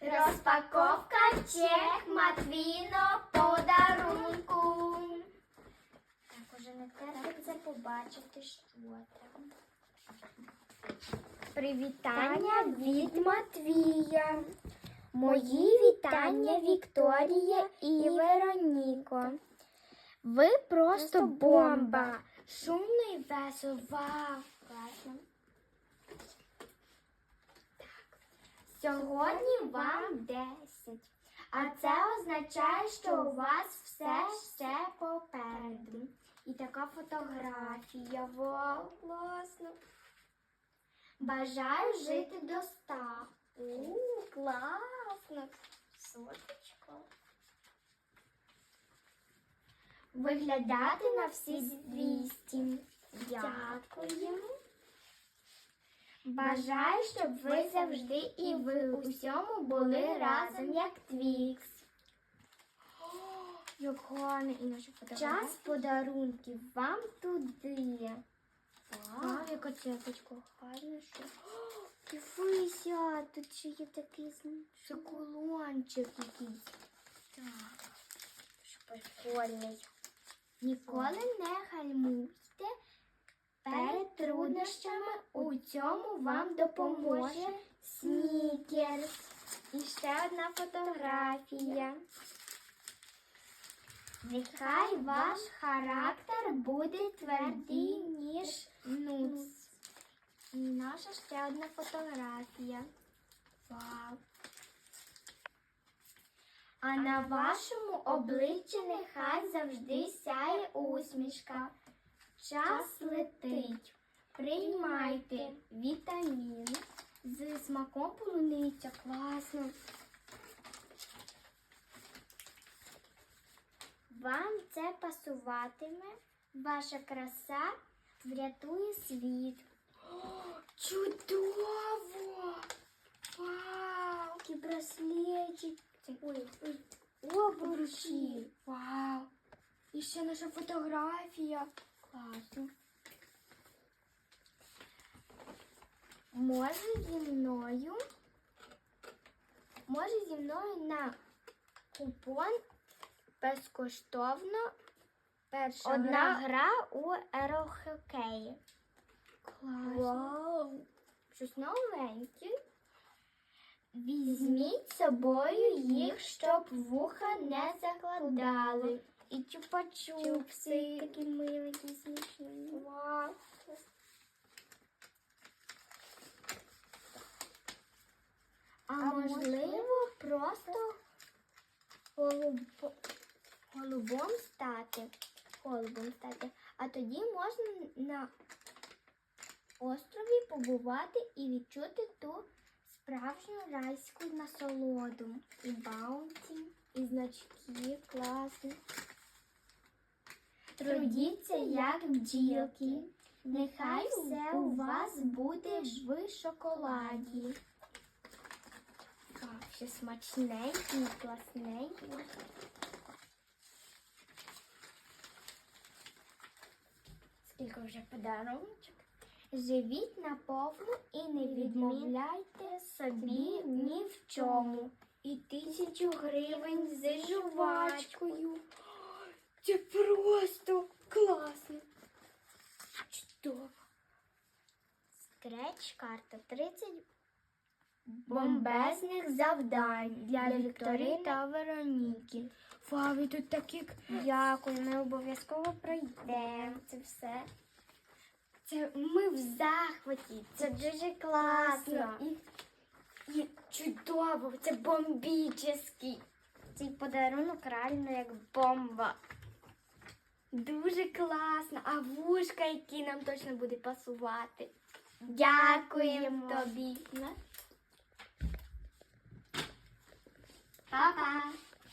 Розпаковка чек Матвіно подарунку. Так, уже не терпиться побачити, що там. Привітання від Матвія. Мої вітання Вікторія і Вероніко. Ви просто бомба. Шумно і весело. Вау, класно. Сьогодні вам 10. А це означає, що у вас все ще попереду. І така фотографія. Вау, класно. Бажаю жити до ста. У, класно. Соточка. Виглядати на всі 200. Дякуємо. Бажаю, щоб ви завжди і ви у всьому були разом, як Твікс. Як гарно і наша фотографія. Час подарунків вам туди. Вау, яка цепочка гарна. Що... Дивися, тут ще є такий це кулончик якийсь. Так, що прикольний. Ніколи не гальмуйте труднощами. У цьому вам допоможе снікерс. І ще одна фотографія. Нехай ваш характер буде твердий, ніж нуц. І наша ще одна фотографія. Вау. А на вашому обличчі нехай завжди сяє усмішка. Час летить. Приймайте вітамін з смаком полуниця. Класно. Вам це пасуватиме. Ваша краса врятує світ. О, Чудово! Вау! Який браслетик. Ой, ой, обручі. Вау! І ще наша фотографія. Класно. Може зі мною. Може зі мною на купон безкоштовно Перша одна гра. гра у аерохокеї. Вау. Щось новеньке. Візьміть з собою їх, щоб вуха не закладали. І чупа-чупси. Чупси такі миленькі, смішні. Вау. А можливо, просто голубом стати. Голубом стати. А тоді можна на острові побувати і відчути ту справжню райську насолоду. І баунті, і значки класні. Трудіться, як бджілки. Нехай все у вас буде в шоколаді. Ще смачненький, класненький. Скільки вже подаруночок. Живіть наповну і не відмовляйте собі ні в чому. І тисячу гривень з жувачкою. Це просто класно. Чудово. Скреч карта 30 бомбезних завдань для Вікторії та Вероніки. Вау, і тут такі Дякую, ми обов'язково пройдемо це все. Це ми в захваті. Це дуже класно. І, і чудово, це бомбічний. Цей подарунок реально як бомба. Дуже класно. А вушка, які нам точно буде пасувати. Дякуємо Дякуємо. Тобі. Па-па.